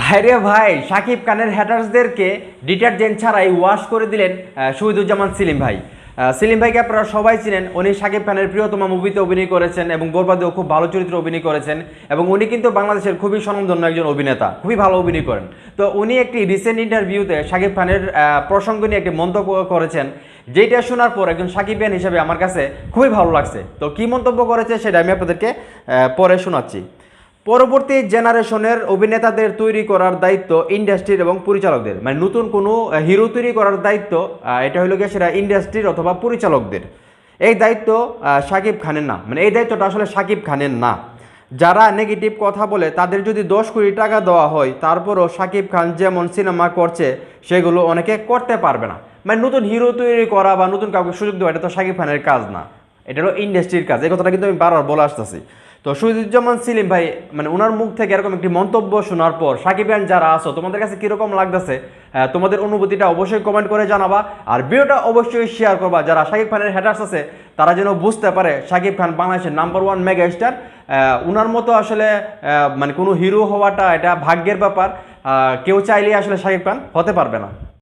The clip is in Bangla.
ভাইরে ভাই, সাকিব খানের হ্যাটার্সদেরকে ডিটারজেন্ট ছাড়াই ওয়াশ করে দিলেন শহীদুজ্জামান সিলিম ভাই। সেলিম ভাইকে আপনারা সবাই চিনেন, উনি সাকিব খানের প্রিয়তমা মুভিতে অভিনয় করেছেন এবং বরবাদেও খুব ভালো চরিত্রে অভিনয় করেছেন এবং উনি কিন্তু বাংলাদেশের খুবই স্বনামধন্য একজন অভিনেতা, খুবই ভালো অভিনয় করেন। তো উনি একটি রিসেন্ট ইন্টারভিউতে সাকিব খানের প্রসঙ্গ নিয়ে একটি মন্তব্য করেছেন যেটা শোনার পর একজন সাকিবিয়ান হিসেবে আমার কাছে খুবই ভালো লাগছে। তো কি মন্তব্য করেছে সেটা আমি আপনাদেরকে পরে শোনাচ্ছি। পরবর্তী জেনারেশনের অভিনেতাদের তৈরি করার দায়িত্ব ইন্ডাস্ট্রির এবং পরিচালকদের। মানে নতুন কোনো হিরো তৈরি করার দায়িত্ব এটা হলো গিয়ে সেটা ইন্ডাস্ট্রির অথবা পরিচালকদের। এই দায়িত্ব শাকিব খানের না। মানে এই দায়িত্বটা আসলে শাকিব খানের না। যারা নেগেটিভ কথা বলে, তাদের যদি দশ কোটি টাকা দেওয়া হয়, তারপরও শাকিব খান যেমন সিনেমা করছে, সেগুলো অনেকে করতে পারবে না। মানে নতুন হিরো তৈরি করা বা নতুন কাউকে সুযোগ দেওয়া, এটা তো শাকিব খানের কাজ না। এটা হলো ইন্ডাস্ট্রির কাজ। এই কথাটা কিন্তু আমি বারবার বলে আসতেছি। তো শহীদুজ্জামান সেলিম ভাই মানে ওনার মুখ থেকে এরকম একটি মন্তব্য শোনার পর সাকিবিয়ান যারা আছো, তোমাদের কাছে কীরকম লাগতেছে? তোমাদের অনুভূতিটা অবশ্যই কমেন্ট করে জানাবা। আর ভিডিওটা অবশ্যই শেয়ার করবা। যারা শাকিব খানের হ্যাটার্স আছে, তারা যেন বুঝতে পারে শাকিব খান বাংলাদেশের নাম্বার ওয়ান মেগা স্টার ওনার মতো আসলে মানে কোনো হিরো হওয়াটা এটা ভাগ্যের ব্যাপার। কেউ চাইলেই আসলে শাকিব খান হতে পারবে না।